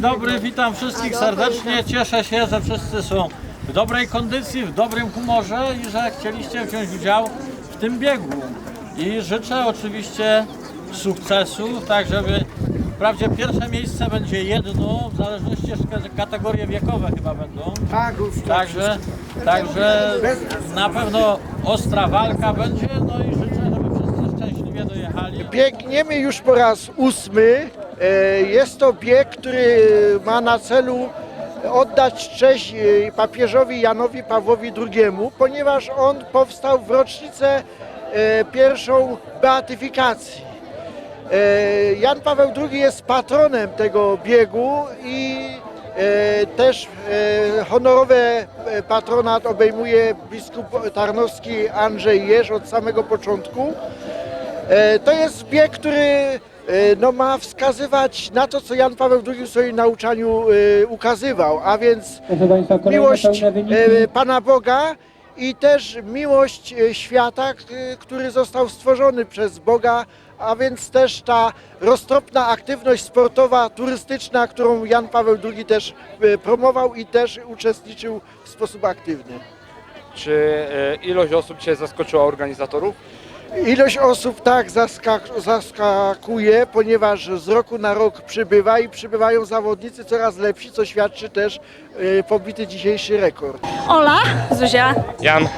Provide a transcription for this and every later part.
Dobry, witam wszystkich serdecznie. Cieszę się, że wszyscy są w dobrej kondycji, w dobrym humorze i że chcieliście wziąć udział w tym biegu. I życzę oczywiście sukcesu, tak żeby wprawdzie pierwsze miejsce będzie jedno, w zależności jeszcze kategorie wiekowe chyba będą. Tak, Także, także na pewno ostra walka będzie, no i życzę, żeby wszyscy szczęśliwie dojechali. Biegniemy już po raz ósmy. E, Jest to bieg, który ma na celu oddać cześć e, papieżowi Janowi Pawłowi II, ponieważ on powstał w rocznicę e, pierwszą beatyfikacji. Jan Paweł II jest patronem tego biegu i też e, honorowy e, patronat obejmuje biskup tarnowski Andrzej Jerz od samego początku. To jest bieg, który no, ma wskazywać na to, co Jan Paweł II w swoim nauczaniu e, ukazywał, a więc Państwa, miłość e, Pana Boga i też miłość e, świata, który został stworzony przez Boga, a więc też ta roztropna aktywność sportowa, turystyczna, którą Jan Paweł II też e, promował i też uczestniczył w sposób aktywny. Czy e, ilość osób Cię zaskoczyła organizatorów? Ilość osób tak zaskak- zaskakuje, ponieważ z roku na rok przybywa i przybywają zawodnicy coraz lepsi, co świadczy też e, pobity dzisiejszy rekord. Ola, Zuzia. Jan, e,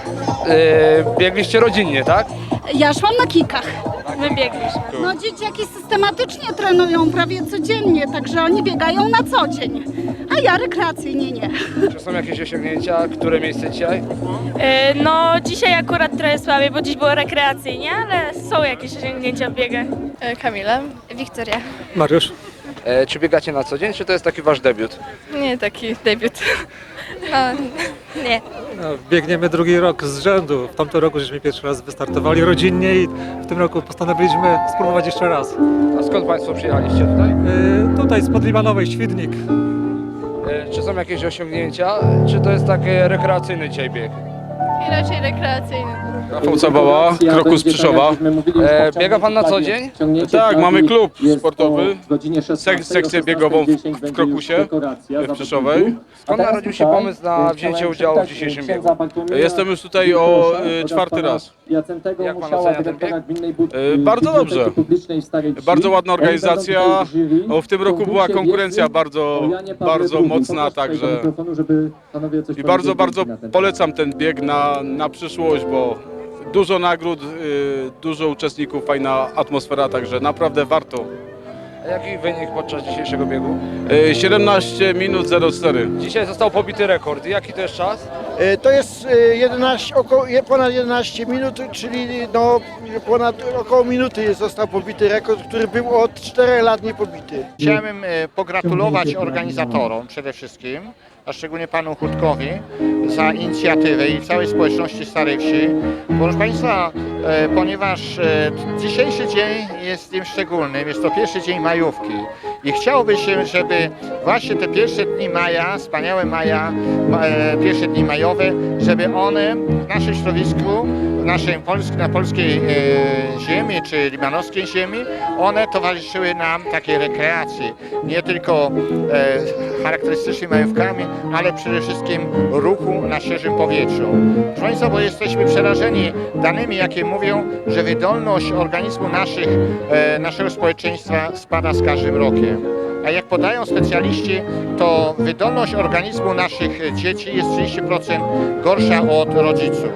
biegliście rodzinnie, tak? Ja szłam na kikach. My biegliśmy. No dzieciaki systematycznie trenują prawie codziennie, także oni biegają na co dzień. A ja rekreacyjnie nie. Czy są jakieś osiągnięcia? Które miejsce dzisiaj? E, No dzisiaj akurat trochę słabiej, bo dziś było rekreacyjnie, ale są jakieś osiągnięcia w biegach. Kamila. Wiktoria. Mariusz, E, czy biegacie na co dzień, czy to jest taki Wasz debiut? Nie taki debiut. No, nie. no, biegniemy drugi rok z rzędu. W tamtym roku żeśmy pierwszy raz wystartowali rodzinnie i w tym roku postanowiliśmy spróbować jeszcze raz. A skąd Państwo przyjechaliście tutaj? Yy, tutaj z Podlimanowej, Świdnik. E, czy są jakieś osiągnięcia, czy to jest taki rekreacyjny dzisiaj bieg? I raczej rekreacyjny. Rafał Cabała, Krokus Przyszowa. E, biega pan na co dzień? Tak, mamy klub sportowy, sek- sekcję biegową w- w Krokusie, w Przyszowej. Skąd narodził się pomysł na wzięcie udziału w dzisiejszym biegu? Jestem już tutaj o y, czwarty raz. Jak pan ocenia ten bieg? Y, bardzo dobrze. Bardzo ładna organizacja. O, w tym roku była konkurencja bardzo, bardzo mocna, także i bardzo, bardzo polecam ten bieg na, na przyszłość, bo dużo nagród, y, dużo uczestników, fajna atmosfera, także naprawdę warto. A jaki wynik podczas dzisiejszego biegu? Y, 17 minut 04. Dzisiaj został pobity rekord. Jaki to jest czas? E, To jest e, 11, około, ponad 11 minut, czyli no, ponad około minuty został pobity rekord, który był od 4 lat niepobity. Chciałem pogratulować organizatorom przede wszystkim, a szczególnie panu Hutkowi za inicjatywę i całej społeczności Starej Wsi. Proszę Państwa, e, ponieważ e, dzisiejszy dzień jest dniem szczególnym, jest to pierwszy dzień majówki i chciałoby się, żeby właśnie te pierwsze dni maja, wspaniałe maja, ma- e, pierwsze dni majowe, żeby one w naszym środowisku, w naszej polsk, na polskiej ziemi czy limanowskiej ziemi, one towarzyszyły nam takiej rekreacji, nie tylko charakterystycznymi majówkami, ale przede wszystkim ruchu na świeżym powietrzu. Proszę Państwa, bo jesteśmy przerażeni danymi, jakie mówią, że wydolność organizmu naszych, e, naszego społeczeństwa spada z każdym rokiem. A jak podają specjaliści, to wydolność organizmu naszych dzieci jest 30% gorsza od rodziców.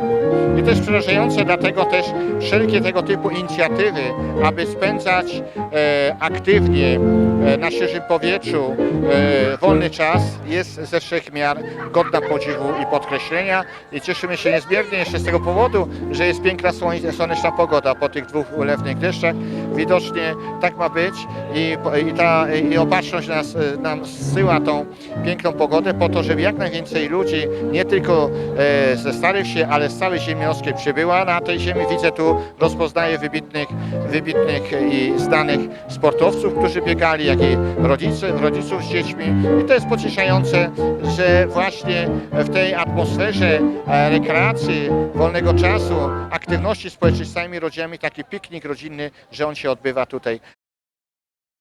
I to jest przerażające, dlatego też wszelkie tego typu inicjatywy, aby spędzać e, aktywnie e, na świeżym powietrzu e, wolny czas, jest ze wszech miar godna podziwu i podkreślenia. I cieszymy się niezmiernie jeszcze z tego powodu, że jest piękna słoneczna pogoda po tych dwóch ulewnych deszczach. Widocznie tak ma być i, i ta i opatrzność nas, e, nam zsyła tą piękną pogodę po to, żeby jak najwięcej ludzi, nie tylko e, ze Starej Wsi, ale z całej ziemi przybyła na tej ziemi. Widzę tu, rozpoznaję wybitnych, wybitnych i znanych sportowców, którzy biegali, jak i rodzice, rodziców z dziećmi. I to jest pocieszające, że właśnie w tej atmosferze e, rekreacji, wolnego czasu, aktywności społecznej z całymi rodzinami, taki piknik rodzinny, że on się odbywa tutaj